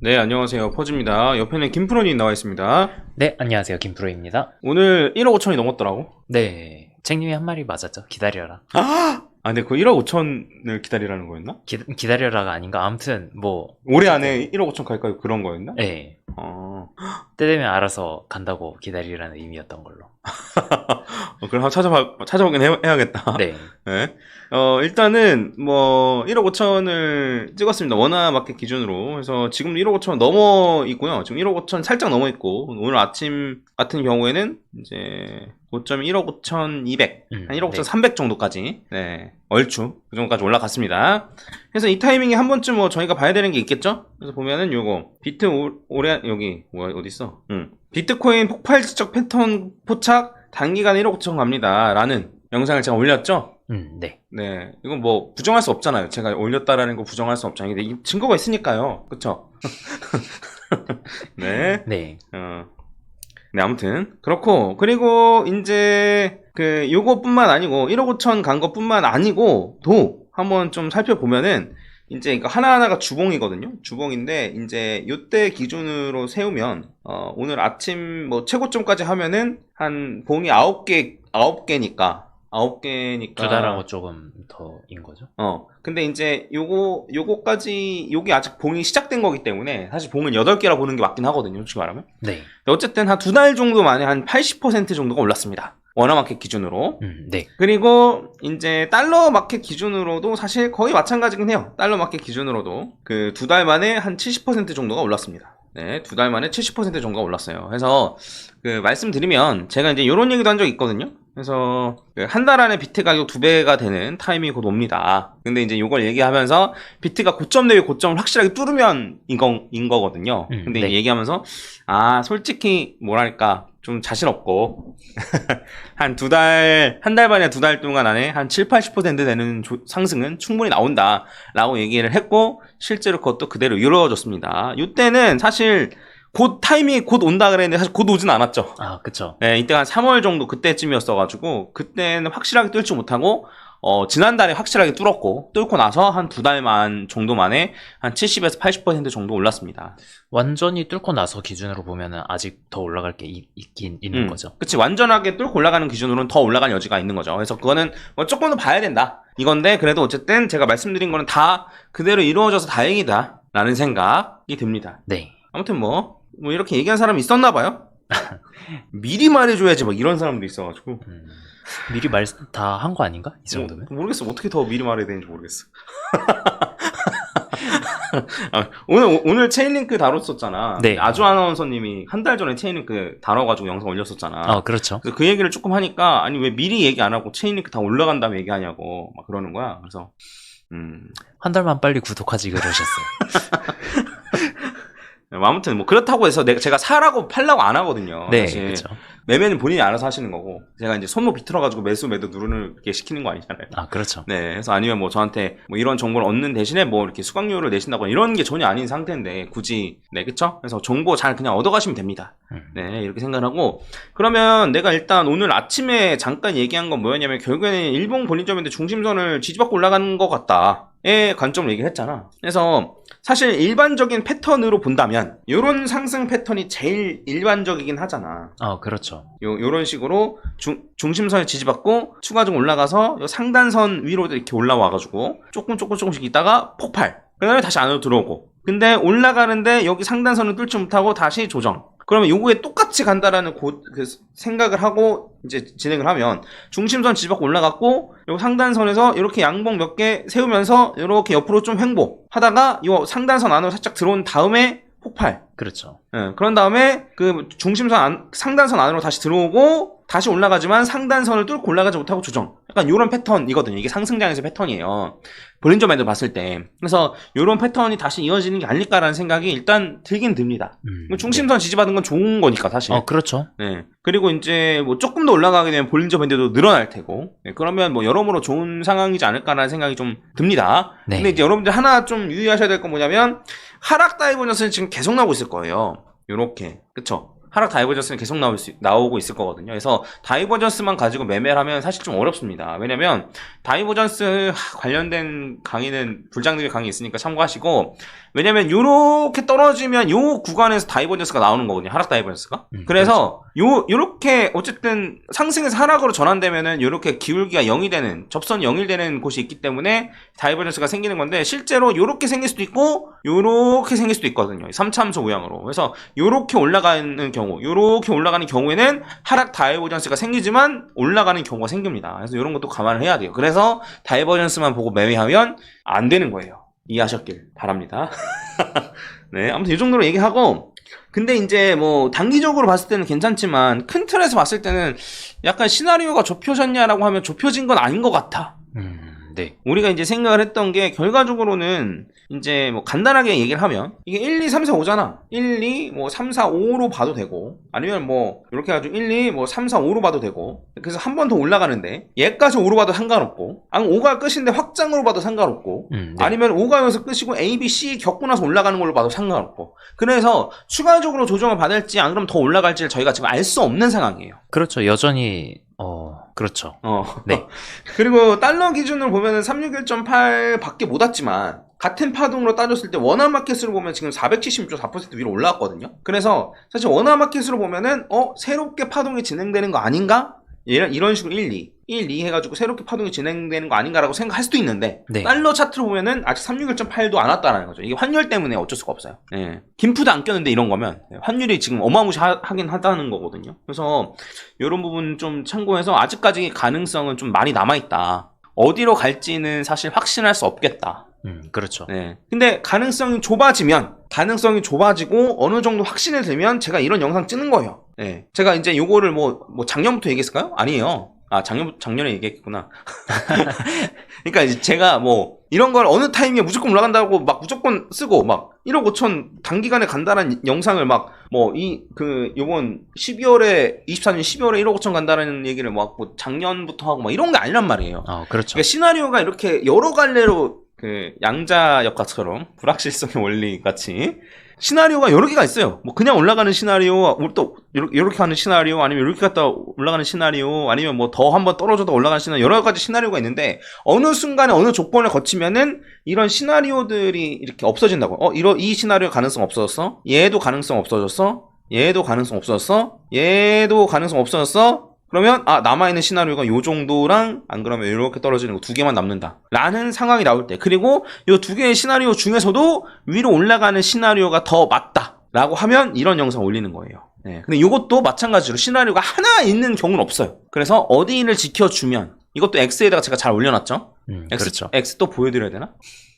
네, 안녕하세요. 퍼즈입니다. 옆에는 김프로님 나와 있습니다. 네, 안녕하세요. 김프로입니다. 오늘 1억 5천이 넘었더라고. 네, 책님이 한 말이 맞았죠. 기다려라. 아, 근데 그 1억 5천을 기다리라는 거였나? 기, 기다려라가 아닌가? 아무튼 뭐, 올해 안에 1억 5천 갈까요? 그런 거였나? 네, 어, 때 되면 알아서 간다고 기다리라는 의미였던 걸로. 어, 그럼 한번 찾아봐, 찾아보긴 해, 해야겠다. 네, 네. 어, 일단은, 뭐, 1억 5천을 찍었습니다. 원화 마켓 기준으로. 그래서 지금 1억 5천 넘어 있고요. 지금 1억 5천 살짝 넘어 있고, 오늘 아침 같은 경우에는 이제, 고점이 1억 5천 200, 음, 한 1억 5천 네. 300 정도까지, 네, 얼추, 그 정도까지 올라갔습니다. 그래서 이 타이밍에 한 번쯤 뭐 저희가 봐야 되는 게 있겠죠? 그래서 보면은 요거, 비트 올- 올해, 여기, 뭐야, 어딨어? 응. 비트코인 폭발적 패턴 포착, 단기간에 1억 5천 갑니다. 라는 영상을 제가 올렸죠? 음, 네, 네, 이건 뭐 부정할 수 없잖아요. 제가 올렸다라는 거 부정할 수 없잖아요. 근데 이 증거가 있으니까요. 그쵸? 네, 네, 어. 네, 아무튼 그렇고 그리고 이제 그 요거뿐만 아니고 1억 5천 간 것뿐만 아니고 도 한번 좀 살펴보면은 이제 이거 하나하나가 주봉이거든요. 주봉인데 이제 요때 기준으로 세우면 어, 오늘 아침 뭐 최고점까지 하면은 한 봉이 9개 9개니까 9개니까 두 달하고 조금 더인 거죠. 어, 근데 이제 요거, 요거까지, 요게 아직 봉이 시작된 거기 때문에 사실 봉은 8개라 보는 게 맞긴 하거든요, 솔직히 말하면. 네, 근데 어쨌든 한 두 달 정도 만에 한 80% 정도가 올랐습니다. 원화 마켓 기준으로. 음, 네, 그리고 이제 달러 마켓 기준으로도 사실 거의 마찬가지긴 해요. 달러 마켓 기준으로도 그 두 달 만에 한 70% 정도가 올랐습니다. 네, 두 달 만에 70% 정도가 올랐어요. 그래서 그 말씀드리면 제가 이제 이런 얘기도 한 적이 있거든요. 그래서 그한달 안에 비트 가격 두 배가 되는 타임이 곧 옵니다. 근데 이제 이걸 얘기하면서 비트가 고점 대비 고점을 확실하게 뚫으면 인거, 인 거거든요. 음, 근데 네. 이 얘기하면서 아 솔직히 뭐랄까 좀 자신 없고 한 두 달, 한 달 반에 두달 동안 안에 한 7, 80% 되는 조- 상승은 충분히 나온다. 라고 얘기를 했고, 실제로 그것도 그대로 이루어졌습니다. 이때는 사실 곧 타이밍이 곧 온다 그랬는데 사실 곧 오진 않았죠. 아, 그쵸. 네, 이때가 한 3월 정도 그때쯤이었어가지고, 그때는 확실하게 뚫지 못하고, 어, 지난달에 확실하게 뚫었고, 뚫고 나서 한 두 달 만 정도 만에 한 70에서 80% 정도 올랐습니다. 완전히 뚫고 나서 기준으로 보면은 아직 더 올라갈 게 있, 긴 있는 음, 거죠. 그치 완전하게 뚫고 올라가는 기준으로는 더 올라갈 여지가 있는 거죠. 그래서 그거는 뭐 조금 더 봐야 된다. 이건데 그래도 어쨌든 제가 말씀드린 거는 다 그대로 이루어져서 다행이다라는 생각이 듭니다. 네, 아무튼 뭐, 뭐 이렇게 얘기한 사람이 있었나 봐요. 미리 말해줘야지 막 이런 사람도 있어가지고 음, 미리 말 다 한 거 아닌가? 이 정도면? 뭐, 모르겠어 어떻게 더 미리 말해야 되는지 모르겠어. 아, 오늘 오늘 체인링크 다뤘었잖아. 네. 아주 아나운서님이 한 달 전에 체인링크 다뤄가지고 영상 올렸었잖아. 아, 그렇죠. 그래서 그 얘기를 조금 하니까 아니 왜 미리 얘기 안 하고 체인링크 다 올라간 다음에 얘기하냐고 막 그러는 거야. 그래서 음 한 달만 빨리 구독하지 그러셨어요. 아무튼 뭐 그렇다고 해서 내가 제가 사라고 팔라고 안 하거든요. 네, 사실 그렇죠. 매매는 본인이 알아서 하시는 거고 제가 이제 손목 비틀어 가지고 매수 매도 누르게 시키는 거 아니잖아요. 아, 그렇죠. 네, 그래서 아니면 뭐 저한테 뭐 이런 정보를 얻는 대신에 뭐 이렇게 수강료를 내신다거나 이런 게 전혀 아닌 상태인데 굳이 네 그쵸? 그래서 정보 잘 그냥 얻어가시면 됩니다. 음. 네, 이렇게 생각하고 그러면 내가 일단 오늘 아침에 잠깐 얘기한 건 뭐였냐면 결국에는 일본 본인점인데 중심선을 지지받고 올라가는 것 같다 의 관점을 얘기를 했잖아. 그래서 사실 일반적인 패턴으로 본다면 이런 상승 패턴이 제일 일반적이긴 하잖아. 아, 그렇죠. 요, 요런 식으로 중, 중심선에 지지받고 추가적으로 올라가서 요 상단선 위로 이렇게 올라와가지고 조금 조금 조금씩 있다가 폭발. 그 다음에 다시 안으로 들어오고. 근데 올라가는데 여기 상단선을 뚫지 못하고 다시 조정. 그러면 요거에 똑같이 간다라는 고, 그 생각을 하고 이제 진행을 하면 중심선 지지받고 올라갔고 요 상단선에서 이렇게 양봉 몇 개 세우면서 이렇게 옆으로 좀 횡보 하다가 요 상단선 안으로 살짝 들어온 다음에 폭발. 그렇죠. 예, 그런 다음에 그 중심선 안, 상단선 안으로 다시 들어오고 다시 올라가지만 상단선을 뚫고 올라가지 못하고 조정. 약간 이런 패턴이거든요. 이게 상승장에서 패턴이에요. 볼린저맨도 봤을 때. 그래서 이런 패턴이 다시 이어지는 게 아닐까라는 생각이 일단 들긴 듭니다. 음, 뭐 중심선 지지받은 건 좋은 거니까 사실. 어, 그렇죠. 네. 그리고 이제 뭐 조금 더 올라가게 되면 볼린저 밴드도 늘어날 테고. 네, 그러면 뭐 여러모로 좋은 상황이지 않을까라는 생각이 좀 듭니다. 네. 근데 이제 여러분들 하나 좀 유의하셔야 될 건 뭐냐면 하락 다이버전스는 지금 계속 나오고 있을 거예요. 요렇게. 그쵸? 하락 다이버전스는 계속 나올 수, 나오고 있을 거거든요. 그래서 다이버전스만 가지고 매매를 하면 사실 좀 어렵습니다. 왜냐면 다이버전스 하, 관련된 강의는 불장님의 강의 있으니까 참고하시고 왜냐면 요렇게 떨어지면 요 구간에서 다이버전스가 나오는 거거든요. 하락 다이버전스가. 음, 그래서 요 요렇게 어쨌든 상승에서 하락으로 전환되면은 요렇게 기울기가 0이 되는 접선 0이 되는 곳이 있기 때문에 다이버전스가 생기는 건데 실제로 요렇게 생길 수도 있고 요렇게 생길 수도 있거든요. 3참소 모양으로. 그래서 요렇게 올라가는 경우, 요렇게 올라가는 경우에는 하락 다이버전스가 생기지만 올라가는 경우가 생깁니다. 그래서 이런 것도 감안을 해야 돼요. 그래서 다이버전스만 보고 매매하면 안 되는 거예요. 이해하셨길 바랍니다. 네, 아무튼 이 정도로 얘기하고 근데 이제 뭐 단기적으로 봤을 때는 괜찮지만 큰 틀에서 봤을 때는 약간 시나리오가 좁혀졌냐라고 하면 좁혀진 건 아닌 것 같아. 음, 네. 우리가 이제 생각을 했던 게 결과적으로는 이제 뭐 간단하게 얘기를 하면 이게 1, 2, 3, 4, 5잖아. 1, 2, 뭐 3, 4, 5로 봐도 되고 아니면 뭐 이렇게 해가지고 1, 2, 뭐 3, 4, 5로 봐도 되고 그래서 한 번 더 올라가는데 얘까지 5로 봐도 상관없고 아니 5가 끝인데 확장으로 봐도 상관없고 음, 네. 아니면 5가 여기서 끝이고 A, B, C 겪고 나서 올라가는 걸로 봐도 상관없고 그래서 추가적으로 조정을 받을지 안 그러면 더 올라갈지를 저희가 지금 알 수 없는 상황이에요. 그렇죠. 여전히 어, 그렇죠. 어. 네. 그리고 달러 기준으로 보면은 361.8 밖에 못 왔지만 같은 파동으로 따졌을 때 원화 마켓으로 보면 지금 476.4% 위로 올라왔거든요. 그래서 사실 원화 마켓으로 보면은 어 새롭게 파동이 진행되는 거 아닌가? 이런 이런 식으로 1, 2, 1, 2 해가지고 새롭게 파동이 진행되는 거 아닌가라고 생각할 수도 있는데 네. 달러 차트로 보면은 아직 361.8도 안 왔다는 거죠. 이게 환율 때문에 어쩔 수가 없어요. 예. 김프도 안 꼈는데 이런 거면 예, 환율이 지금 어마무시하긴 하다는 거거든요. 그래서 이런 부분 좀 참고해서 아직까지 가능성은 좀 많이 남아있다. 어디로 갈지는 사실 확신할 수 없겠다. 음, 그렇죠. 네. 근데 가능성이 좁아지면 가능성이 좁아지고 어느 정도 확신이 들면 제가 이런 영상 찍는 거예요. 네. 제가 이제 요거를 뭐, 뭐 작년부터 얘기했을까요? 아니에요. 아, 작년, 작년에 얘기했구나. 그러니까 이제 제가 뭐 이런 걸 어느 타이밍에 무조건 올라간다고 막 무조건 쓰고 막 1억 5천 단기간에 간다는 영상을 막 뭐 이 그 요번 12월에 24년 12월에 1억 5천 간다는 얘기를 막 뭐 작년부터 하고 막 이런 게 아니란 말이에요. 어, 그렇죠. 그러니까 시나리오가 이렇게 여러 갈래로 그 양자 역학처럼 불확실성의 원리 같이 시나리오가 여러 개가 있어요. 뭐 그냥 올라가는 시나리오, 우리 또 요렇게 하는 시나리오, 아니면 이렇게 갔다 올라가는 시나리오, 아니면 뭐 더 한번 떨어져도 올라가는 시나리오 여러 가지 시나리오가 있는데 어느 순간에 어느 조건을 거치면은 이런 시나리오들이 이렇게 없어진다고. 어, 이러 이 시나리오 가능성 없어졌어? 얘도 가능성 없어졌어? 얘도 가능성 없어졌어? 얘도 가능성 없어졌어? 그러면 아 남아있는 시나리오가 요 정도랑 안 그러면 이렇게 떨어지는 거 두 개만 남는다 라는 상황이 나올 때 그리고 요 두 개의 시나리오 중에서도 위로 올라가는 시나리오가 더 맞다 라고 하면 이런 영상 올리는 거예요 네. 근데 이것도 마찬가지로 시나리오가 하나 있는 경우는 없어요 그래서 어디를 지켜주면 이것도 X에다가 제가 잘 올려놨죠 음, X, 그렇죠. X 또 보여드려야 되나?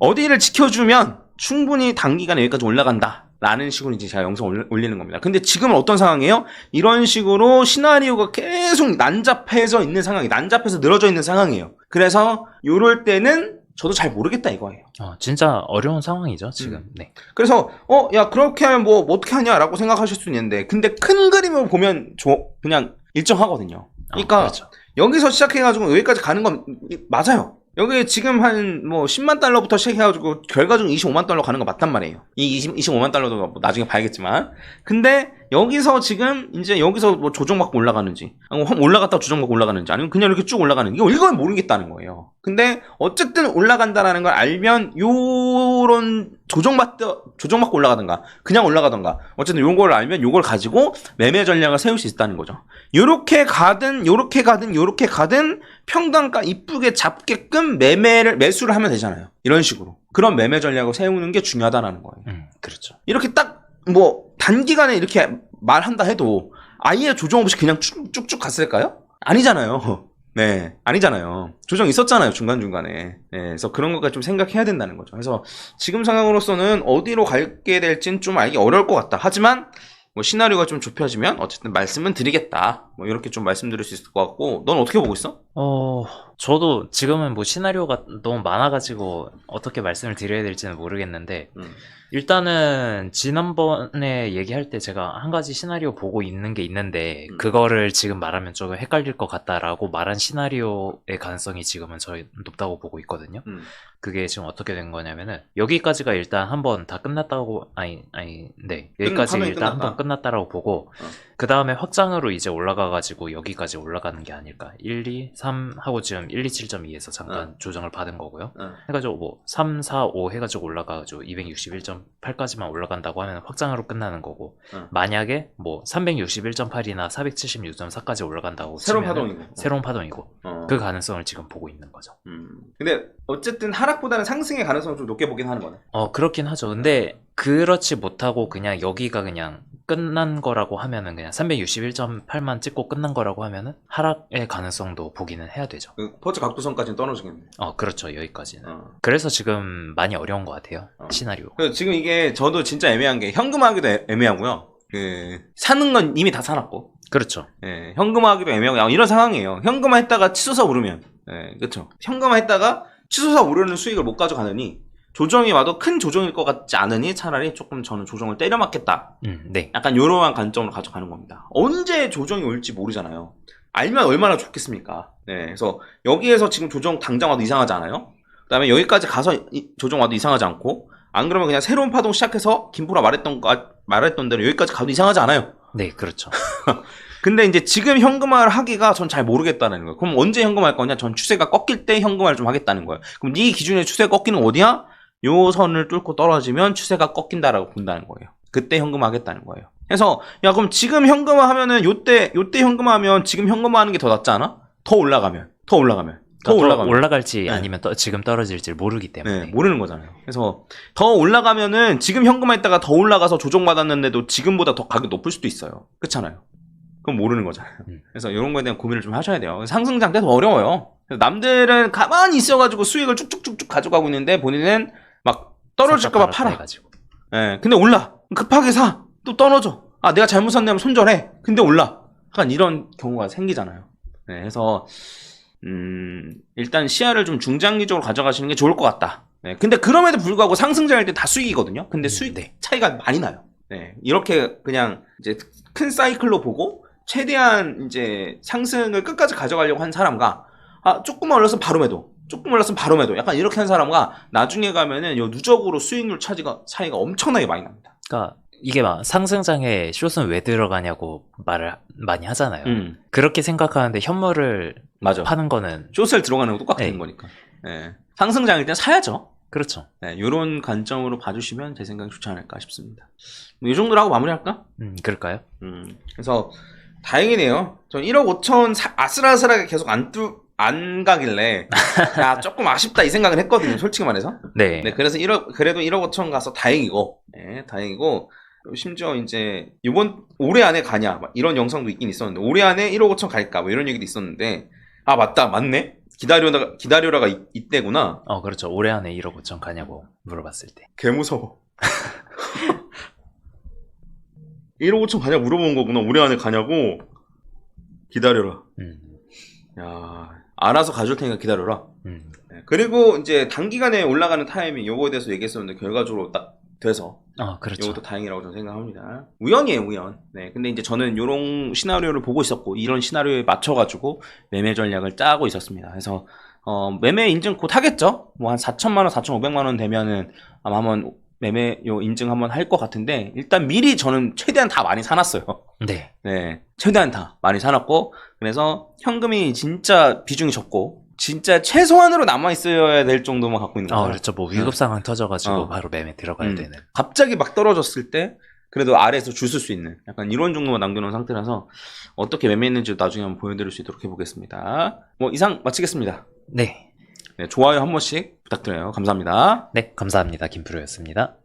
어디를 지켜주면 충분히 단기간에 여기까지 올라간다. 라는 식으로 이제 제가 영상 을 올리는 겁니다. 근데 지금은 어떤 상황이에요? 이런 식으로 시나리오가 계속 난잡해져 있는 상황이, 난잡해서 늘어져 있는 상황이에요. 그래서 요럴 때는 저도 잘 모르겠다 이거예요. 어, 진짜 어려운 상황이죠, 지금. 음. 네. 그래서 어, 야 그렇게 하면 뭐, 뭐 어떻게 하냐라고 생각하실 수 있는데, 근데 큰 그림을 보면 조, 그냥 일정하거든요. 어, 그러니까 그렇죠. 여기서 시작해가지고 여기까지 가는 건 이- 맞아요. 여기 지금 한 뭐 10만 달러부터 시작해가지고 결과적으로 25만 달러 가는 거 맞단 말이에요. 이 20, 25만 달러도 뭐 나중에 봐야겠지만. 근데 여기서 지금 이제 여기서 뭐 조정받고 올라가는지, 올라갔다가 조정받고 올라가는지, 아니면 그냥 이렇게 쭉 올라가는 이거 이건 모르겠다는 거예요. 근데 어쨌든 올라간다라는 걸 알면 요런 조정받다 조정받고 올라가든가 그냥 올라가든가 어쨌든 요걸 알면 요걸 가지고 매매 전략을 세울 수 있다는 거죠. 요렇게 가든 요렇게 가든 요렇게 가든 평단가 이쁘게 잡게끔 매매를 매수를 하면 되잖아요. 이런 식으로 그런 매매 전략을 세우는 게 중요하다는 거예요. 음, 그렇죠. 이렇게 딱 뭐 단기간에 이렇게 말한다 해도 아예 조정 없이 그냥 쭉, 쭉쭉 갔을까요? 아니잖아요. 네, 아니잖아요. 조정 있었잖아요, 중간중간에. 네, 그래서 그런 것까지 좀 생각해야 된다는 거죠. 그래서 지금 상황으로서는 어디로 갈게 될진 좀 알기 어려울 것 같다. 하지만 뭐 시나리오가 좀 좁혀지면 어쨌든 말씀은 드리겠다. 뭐 이렇게 좀 말씀드릴 수 있을 것 같고, 넌 어떻게 보고 있어? 어, 저도 지금은 뭐 시나리오가 너무 많아가지고 어떻게 말씀을 드려야 될지는 모르겠는데, 음. 일단은 지난번에 얘기할 때 제가 한 가지 시나리오 보고 있는 게 있는데 음. 그거를 지금 말하면 조금 헷갈릴 것 같다라고 말한 시나리오의 가능성이 지금은 저희 높다고 보고 있거든요. 음. 그게 지금 어떻게 된 거냐면은 여기까지가 일단 한번 다 끝났다고 아니 아니 네 여기까지 일단. 한번 끝났다라고 보고 어. 그 다음에 확장으로 이제 올라가 가지고 여기까지 올라가는 게 아닐까 1, 2, 3 하고 지금 127.2에서 잠깐 조정을 받은 거고요 어. 해가지고 뭐 3, 4, 5 해가지고 올라가가지고 261.8까지만 올라간다고 하면 확장으로 끝나는 거고 어. 만약에 뭐 361.8이나 476.4까지 올라간다고 새로운 파동이고. 새로운 파동이고 어. 그 가능성을 지금 보고 있는 거죠. 음. 근데 어쨌든 하락보다는 상승의 가능성을 좀 높게 보긴 하는 거네. 어, 그렇긴 하죠. 근데 그렇지 못하고 그냥 여기가 그냥 끝난 거라고 하면은 그냥 361.8만 찍고 끝난 거라고 하면은 하락의 가능성도 보기는 해야 되죠. 그 퍼즈 각도선까지는 떨어지겠네. 어, 그렇죠. 여기까지는. 어. 그래서 지금 많이 어려운 것 같아요. 어. 시나리오. 그래서 지금 이게 저도 진짜 애매한 게 현금화하기도 애- 애매하고요. 그 사는 건 이미 다 사놨고, 그렇죠. 예, 현금화하기도 애매하고 아, 이런 상황이에요. 현금화했다가 치솟아 오르면, 예, 그렇죠. 현금화했다가 치솟아 오르는 수익을 못 가져가느니 조정이 와도 큰 조정일 것 같지 않으니 차라리 조금 저는 조정을 때려 맞겠다. 음, 네. 약간 이러한 관점으로 가져가는 겁니다. 언제 조정이 올지 모르잖아요. 알면 얼마나 좋겠습니까? 네, 그래서 여기에서 지금 조정 당장 와도 이상하지 않아요? 그 다음에 여기까지 가서 이- 조정 와도 이상하지 않고, 안 그러면 그냥 새로운 파동 시작해서 김프라 말했던 거, 말했던 대로 여기까지 가도 이상하지 않아요. 네, 그렇죠. 근데 이제 지금 현금화를 하기가 전 잘 모르겠다는 거예요. 그럼 언제 현금화할 거냐? 전 추세가 꺾일 때 현금화를 좀 하겠다는 거예요. 그럼 네 기준에 추세가 꺾이는 어디야? 요 선을 뚫고 떨어지면 추세가 꺾인다라고 본다는 거예요. 그때 현금화 하겠다는 거예요. 그래서 야 그럼 지금 현금화 하면은 요때 요때 현금화 하면 지금 현금화 하는 게 더 낫지 않아? 더 올라가면 더 올라가면 더 올라가면 올라갈지 네. 아니면 떠- 지금 떨어질지 모르기 때문에. 네, 모르는 거잖아요. 그래서 더 올라가면은 지금 현금화했다가 더 올라가서 조정받았는데도 지금보다 더 가격 높을 수도 있어요. 그렇잖아요. 그럼 모르는 거잖아요. 음. 그래서 이런 거에 대한 고민을 좀 하셔야 돼요. 상승장 때도 어려워요. 그래서 남들은 가만히 있어가지고 수익을 쭉쭉쭉쭉 가져가고 있는데 본인은 막 떨어질까봐 팔아. 예, 근데 올라. 급하게 사. 또 떨어져. 아, 내가 잘못 샀네면 손절해. 근데 올라. 약간 이런 경우가 생기잖아요. 네, 그래서, 음, 일단 시야를 좀 중장기적으로 가져가시는 게 좋을 것 같다. 네, 근데 그럼에도 불구하고 상승장일 때 다 수익이거든요. 근데 수익 네. 차이가 많이 나요. 네, 이렇게 그냥 이제 큰 사이클로 보고 최대한 이제 상승을 끝까지 가져가려고 한 사람과 아, 조금만 올랐으면 바로 매도. 조금 올랐으면 바로 매도. 약간 이렇게 한 사람과 나중에 가면은 요 누적으로 수익률 차지가, 차이가 엄청나게 많이 납니다. 그러니까 이게 막 상승장에 숏은 왜 들어가냐고 말을 많이 하잖아요. 음, 그렇게 생각하는데 현물을 맞아. 파는 거는 숏을 들어가는 거 똑같은 네. 거니까. 예. 상승장일 땐 사야죠. 그렇죠. 네, 요런 관점으로 봐주시면 제 생각에 좋지 않을까 싶습니다. 뭐 이 정도로 하고 마무리할까? 음, 그럴까요? 음, 그래서 다행이네요. 전 1억 5천 사- 아슬아슬하게 계속 안 뚫, 안 가길래 야 조금 아쉽다 이 생각을 했거든요. 솔직히 말해서. 네. 네, 그래서 1억 그래도 1억 5천 가서 다행이고, 네, 다행이고 심지어 이제 이번 올해 안에 가냐 막 이런 영상도 있긴 있었는데 올해 안에 1억 5천 갈까 뭐 이런 얘기도 있었는데 아 맞다 맞네 기다려다가 기다려라가 이, 이때구나 어, 그렇죠. 올해 안에 1억 5천 가냐고 물어봤을 때. 개 무서워 1억 5천 가냐 물어본 거구나 올해 안에 가냐고 기다려라 음, 야 알아서 가줄 테니까 기다려라 음, 네, 그리고 이제 단기간에 올라가는 타이밍 요거에 대해서 얘기했었는데 결과적으로 딱 돼서 어, 그렇죠. 이것도 다행이라고 저는 생각합니다. 우연이에요, 우연. 네, 근데 이제 저는 이런 시나리오를 보고 있었고 이런 시나리오에 맞춰가지고 매매 전략을 짜고 있었습니다. 그래서 어, 매매 인증 곧 하겠죠? 뭐 한 4천만 원, 4,500만 원 되면은 아마 한번 매매 요 인증 한번 할 것 같은데 일단 미리 저는 최대한 다 많이 사놨어요. 네. 네, 최대한 다 많이 사놨고 그래서 현금이 진짜 비중이 적고 진짜 최소한으로 남아 있어야 될 정도만 갖고 있는 어, 거예요. 그렇죠. 뭐 위급 상황 터져가지고 어. 바로 매매 들어가야 음. 되는. 갑자기 막 떨어졌을 때 그래도 아래에서 줄쓸수 있는 약간 이런 정도만 남겨놓은 상태라서 어떻게 매매했는지 나중에 한번 보여드릴 수 있도록 해보겠습니다. 뭐 이상 마치겠습니다. 네. 네, 좋아요 한 번씩 부탁드려요. 감사합니다. 네, 감사합니다. 김프로였습니다.